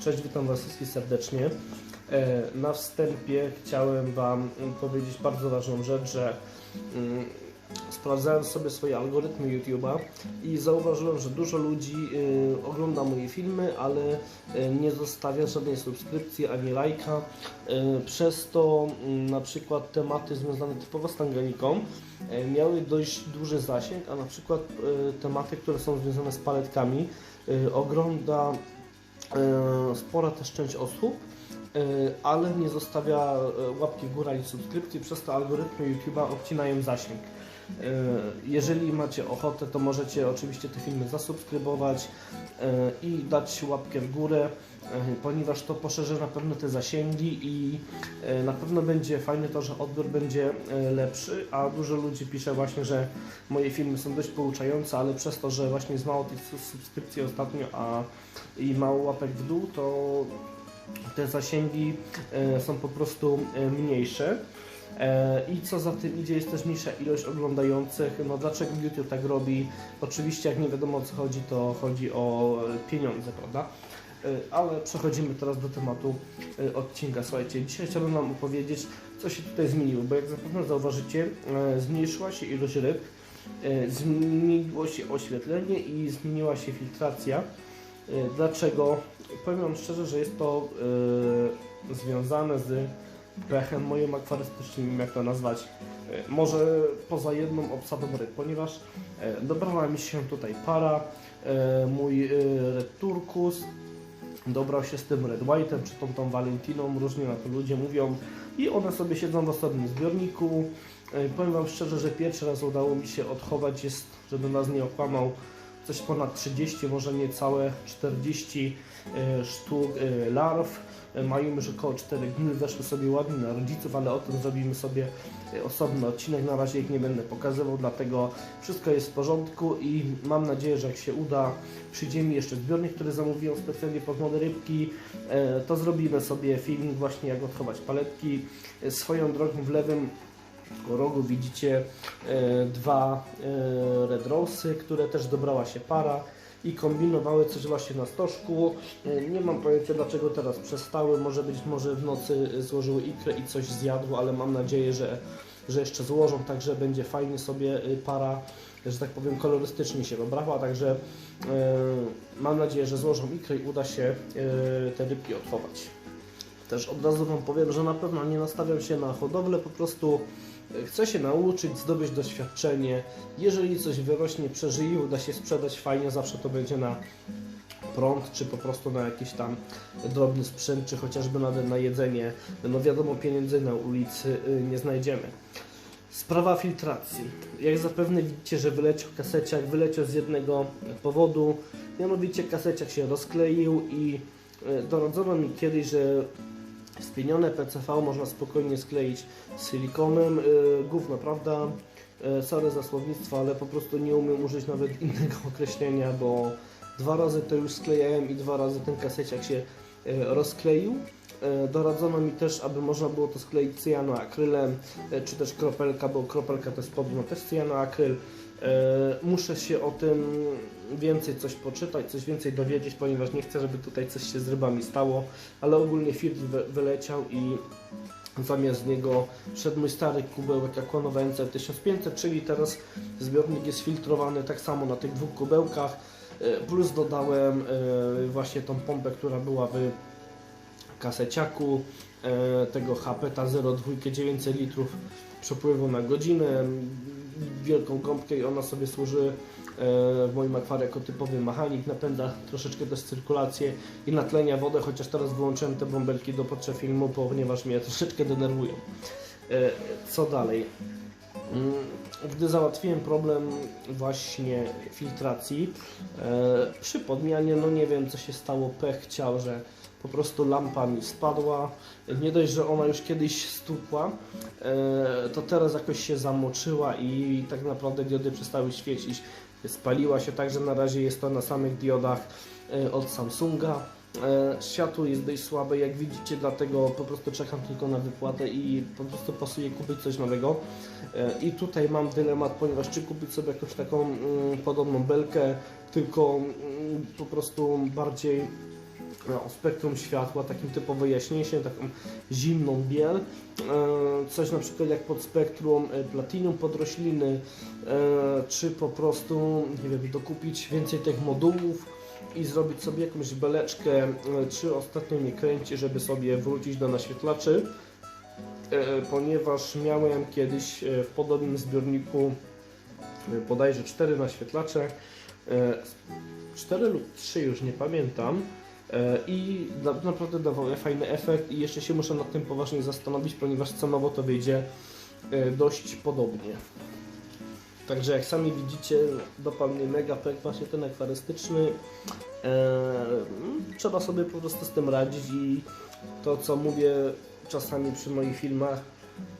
Cześć, witam Was wszystkich serdecznie. E, Na wstępie chciałem Wam powiedzieć bardzo ważną rzecz, że mm, sprawdzałem sobie swoje algorytmy YouTube'a i zauważyłem, że dużo ludzi y, ogląda moje filmy, ale y, nie zostawia żadnej subskrypcji ani lajka. Y, Przez to mm, na przykład tematy związane typowo z tanganiką y, miały dość duży zasięg, a na przykład tematy, które są związane z paletkami ogląda spora też część osób, e, ale nie zostawia e, łapki w górę ani subskrypcji, przez to algorytmy YouTube'a obcinają zasięg. E, Jeżeli macie ochotę, to możecie oczywiście te filmy zasubskrybować e, i dać łapkę w górę, e, ponieważ to poszerzy na pewno te zasięgi i na pewno będzie fajne to, że odbiór będzie lepszy, a dużo ludzi pisze właśnie, że moje filmy są dość pouczające, ale przez to, że właśnie jest mało tych subskrypcji ostatnio, a i mało łapek w dół, to te zasięgi są po prostu mniejsze. E, I co za tym idzie, jest też mniejsza ilość oglądających. No dlaczego YouTube tak robi? Oczywiście, jak nie wiadomo o co chodzi, to chodzi o e, pieniądze, prawda? E, Ale przechodzimy teraz do tematu odcinka. Słuchajcie, dzisiaj chciałbym Wam opowiedzieć, co się tutaj zmieniło, bo jak zapewne zauważycie, zmniejszyła się ilość ryb, zmieniło się oświetlenie i zmieniła się filtracja. Dlaczego? Powiem Wam szczerze, że jest to związane z pechem moim akwarystycznym, jak to nazwać. E, może poza jedną obsadą ryb, ponieważ e, dobrała mi się tutaj para, e, mój Red Turkus, dobrał się z tym Red White'em, czy tą, tą Valentiną, różnie na to ludzie mówią i one sobie siedzą w osobnym zbiorniku. Powiem Wam szczerze, że pierwszy raz udało mi się odchować, jest, żeby nas nie okłamał, coś ponad 30, może niecałe 40 e, sztuk e, larw. Mają już około 4 dni, weszły sobie ładnie na rodziców, ale o tym zrobimy sobie e, osobny odcinek. Na razie ich nie będę pokazywał, dlatego wszystko jest w porządku i mam nadzieję, że jak się uda, przyjdzie mi jeszcze zbiornik, który zamówiłem specjalnie pod młode rybki, to zrobimy sobie filmik właśnie jak odchować paletki. Swoją drogą w lewym rogu widzicie e, dwa e, Red Rosy, które też dobrała się para i kombinowały coś właśnie na stożku. E, nie mam pojęcia dlaczego teraz przestały, może być może w nocy złożyły ikrę i coś zjadły, ale mam nadzieję, że, że jeszcze złożą, także będzie fajnie sobie para, że tak powiem kolorystycznie się dobrała, także e, mam nadzieję, że złożą ikrę i uda się e, te rybki odchować. Też od razu Wam powiem, że na pewno nie nastawiam się na hodowlę, po prostu e, chcę się nauczyć, zdobyć doświadczenie. Jeżeli coś wyrośnie, przeżyje, uda się sprzedać fajnie, zawsze to będzie na prąd, czy po prostu na jakiś tam drobny sprzęt, czy chociażby nawet na jedzenie. No wiadomo, pieniędzy na ulicy y, nie znajdziemy. Sprawa filtracji. Jak zapewne widzicie, że wyleciał kaseciak, wyleciał z jednego powodu. Mianowicie kaseciak się rozkleił i e, dorodzono mi kiedyś, że spienione PCV można spokojnie skleić silikonem. E, Gówno, prawda? E, Sorry za słownictwo, ale po prostu nie umiem użyć nawet innego określenia, bo dwa razy to już sklejałem i dwa razy ten kaseciak się e, rozkleił. E, Doradzono mi też, aby można było to skleić cyjanoakrylem, e, czy też kropelka, bo kropelka to jest podobno też cyjanoakryl. E, Muszę się o tym więcej coś poczytać, coś więcej dowiedzieć, ponieważ nie chcę, żeby tutaj coś się z rybami stało, ale ogólnie filtr wy- wyleciał i zamiast niego wszedł mój stary kubełek Aquanowa NC 1500, czyli teraz zbiornik jest filtrowany tak samo na tych dwóch kubełkach, plus dodałem właśnie tą pompę, która była w kaseciaku e, tego HPTA 0,2 900 litrów przepływu na godzinę wielką gąbkę i ona sobie służy e, w moim akwarium jako typowy mechanik, napędza troszeczkę też cyrkulację i natlenia wodę, chociaż teraz wyłączyłem te bąbelki do potrzeb filmu, ponieważ mnie troszeczkę denerwują. E, Co dalej? Mm, Gdy załatwiłem problem właśnie filtracji, przy podmianie, no nie wiem co się stało, pech chciał, że po prostu lampa mi spadła. Nie dość, że ona już kiedyś stukła, e, to teraz jakoś się zamoczyła i tak naprawdę diody przestały świecić. Spaliła się, także na razie jest to na samych diodach e, od Samsunga. E, Światło jest dość słabe, jak widzicie, dlatego po prostu czekam tylko na wypłatę i po prostu pasuje kupić coś nowego. I tutaj mam dylemat, ponieważ czy kupić sobie jakąś taką mm, podobną belkę, tylko mm, po prostu bardziej e, o spektrum światła, takim typowo jaśniejszym, taką zimną biel, e, coś na przykład jak pod spektrum e, platinum pod rośliny, czy po prostu, nie wiem, dokupić więcej tych modułów i zrobić sobie jakąś beleczkę, czy ostatnio mnie kręci, żeby sobie wrócić do naświetlaczy, ponieważ miałem kiedyś w podobnym zbiorniku bodajże 4 naświetlacze, e, 4 lub 3 już nie pamiętam i na, naprawdę dawały fajny efekt i jeszcze się muszę nad tym poważnie zastanowić, ponieważ cenowo to wyjdzie e, dość podobnie. Także jak sami widzicie, dopadł mnie mega pek właśnie ten akwarystyczny. E, trzeba sobie po prostu z tym radzić i to co mówię czasami przy moich filmach,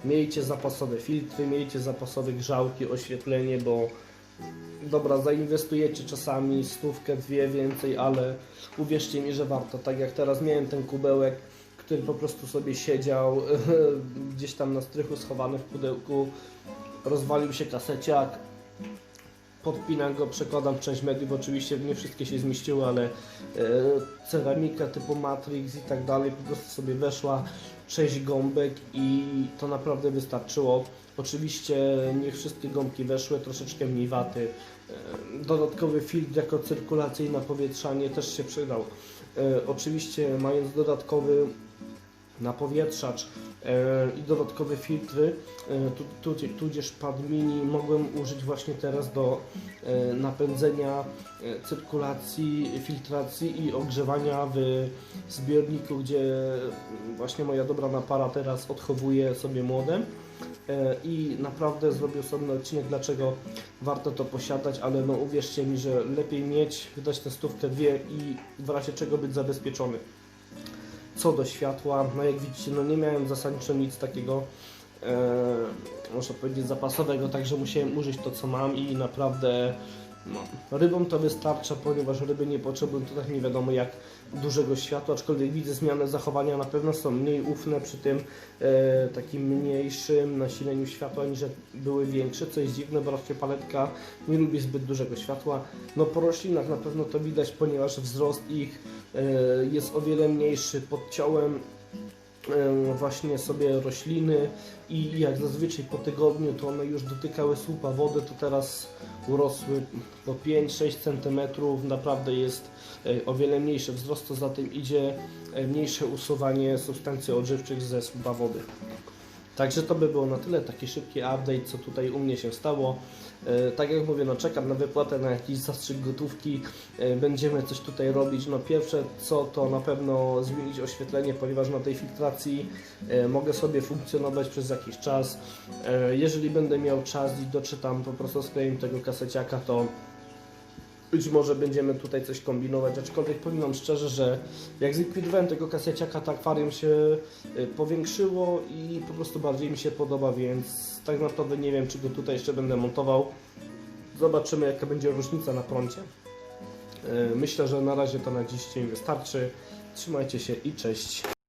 miejcie zapasowe filtry, miejcie zapasowe grzałki, oświetlenie, bo dobra, zainwestujecie czasami stówkę, dwie więcej, ale uwierzcie mi, że warto. Tak jak teraz miałem ten kubełek, który po prostu sobie siedział gdzieś tam na strychu schowany w pudełku, rozwalił się kaseciak, podpinam go, przekładam część mediów, oczywiście nie wszystkie się zmieściły, ale e, ceramika typu Matrix i tak dalej po prostu sobie weszła, 6 gąbek i to naprawdę wystarczyło. Oczywiście nie wszystkie gąbki weszły, troszeczkę mniej waty. E, Dodatkowy filtr jako cyrkulacyjne napowietrzanie też się przydał. E, Oczywiście mając dodatkowy napowietrzacz i dodatkowe filtry, e, tu, tu, tudzież pad mini mogłem użyć właśnie teraz do e, napędzenia e, cyrkulacji, filtracji i ogrzewania w zbiorniku, gdzie właśnie moja dobrana para teraz odchowuje sobie młode. E, I naprawdę zrobił sobie odcinek, dlaczego warto to posiadać, ale no uwierzcie mi, że lepiej mieć, wydać tę stówkę dwie i w razie czego być zabezpieczony. Co do światła, no jak widzicie, no nie miałem zasadniczo nic takiego, e, można powiedzieć, zapasowego, także musiałem użyć to, co mam i naprawdę no, rybom to wystarcza, ponieważ ryby nie potrzebują tutaj nie wiadomo jak dużego światła, aczkolwiek widzę zmianę zachowania, na pewno są mniej ufne przy tym e, takim mniejszym nasileniu światła niż były większe, co jest dziwne, bo raczej paletka nie lubi zbyt dużego światła. No po roślinach na pewno to widać, ponieważ wzrost ich e, jest o wiele mniejszy pod ciałem właśnie sobie rośliny i jak zazwyczaj po tygodniu to one już dotykały słupa wody, to teraz urosły po 5-6 cm, naprawdę jest e, o wiele mniejszy wzrost, co za tym idzie e, mniejsze usuwanie substancji odżywczych ze słupa wody. Także to by było na tyle, taki szybki update, co tutaj u mnie się stało. E, tak jak mówię, no czekam na wypłatę, na jakiś zastrzyk gotówki, e, będziemy coś tutaj robić. No pierwsze co to na pewno zmienić oświetlenie, ponieważ na tej filtracji e, mogę sobie funkcjonować przez jakiś czas. Jeżeli będę miał czas i doczytam po prostu sklejem tego kaseciaka, to być może będziemy tutaj coś kombinować, aczkolwiek powiem Wam szczerze, że jak zlikwidowałem tego kaseciaka, to akwarium się y, powiększyło i po prostu bardziej mi się podoba, więc tak naprawdę nie wiem, czy go tutaj jeszcze będę montował. Zobaczymy, jaka będzie różnica na prącie. Y, Myślę, że na razie to na dziś dzień wystarczy. Trzymajcie się i cześć.